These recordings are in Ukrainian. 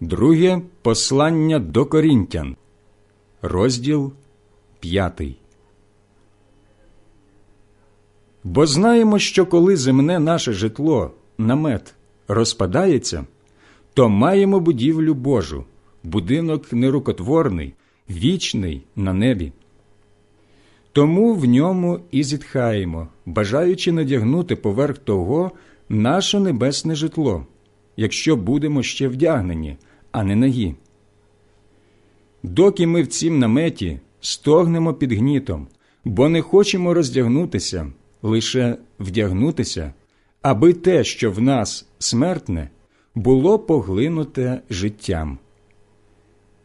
Друге послання до Корінтян, розділ п'ятий. Бо знаємо, що коли земне наше житло, намет, розпадається, то маємо будівлю Божу, будинок нерукотворний, вічний на небі. Тому в ньому і зітхаємо, бажаючи надягнути поверх того наше небесне житло, якщо будемо ще вдягнені, а не нагі. Доки ми в цім наметі стогнемо під гнітом, бо не хочемо роздягнутися, лише вдягнутися, аби те, що в нас смертне, було поглинуте життям.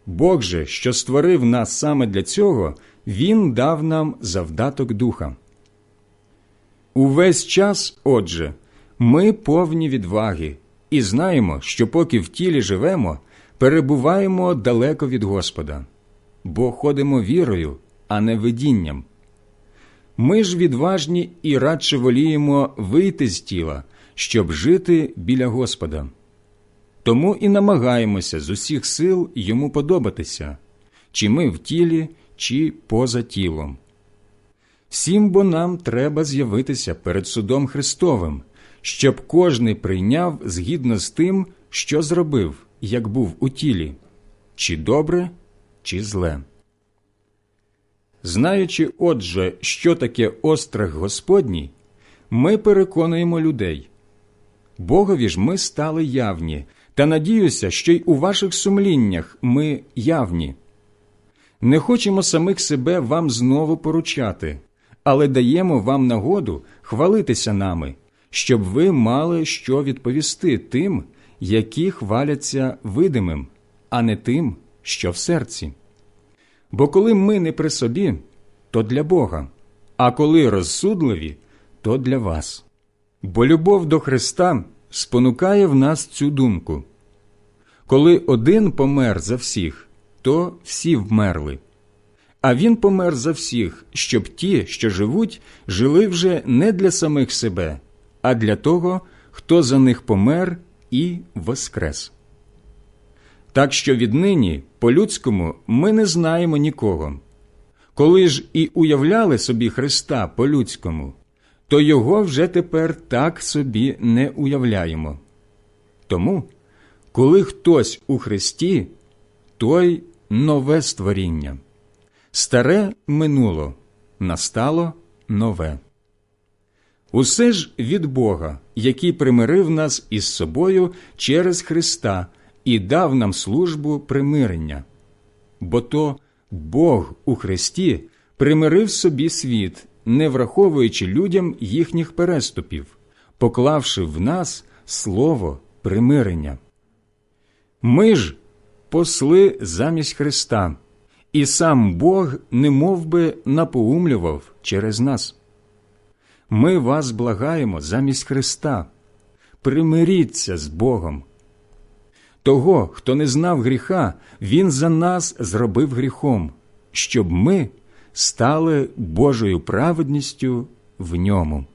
Бог же, що створив нас саме для цього, Він дав нам завдаток духа. Увесь час, отже, ми повні відваги і знаємо, що поки в тілі живемо, перебуваємо далеко від Господа, бо ходимо вірою, а не видінням. Ми ж відважні і радше воліємо вийти з тіла, щоб жити біля Господа. Тому і намагаємося з усіх сил йому подобатися, чи ми в тілі, чи поза тілом. Всім бо нам треба з'явитися перед судом Христовим, щоб кожний прийняв згідно з тим, що зробив, як був у тілі, чи добре, чи зле. Знаючи, отже, що таке острах Господній, ми переконуємо людей. Богові ж ми стали явні, та надіюся, що й у ваших сумліннях ми явні. Не хочемо самих себе вам знову поручати, але даємо вам нагоду хвалитися нами, щоб ви мали що відповісти тим, які хваляться видимим, а не тим, що в серці. Бо коли ми не при собі, то для Бога, а коли розсудливі, то для вас. Бо любов до Христа спонукає в нас цю думку. Коли один помер за всіх, то всі вмерли. А він помер за всіх, щоб ті, що живуть, жили вже не для самих себе, а для того, хто за них помер і воскрес. Так що віднині, по-людському, ми не знаємо нікого. Коли ж і уявляли собі Христа по-людському, то його вже тепер так собі не уявляємо. Тому, коли хтось у Христі, той нове створіння. Старе минуло, настало нове. Усе ж від Бога, який примирив нас із собою через Христа і дав нам службу примирення. Бо то Бог у Христі примирив собі світ, не враховуючи людям їхніх переступів, поклавши в нас слово примирення. Ми ж посли замість Христа, і сам Бог не би напоумлював через нас. Ми вас благаємо замість Христа, примиріться з Богом. Того, хто не знав гріха, Він за нас зробив гріхом, щоб ми стали Божою праведністю в ньому.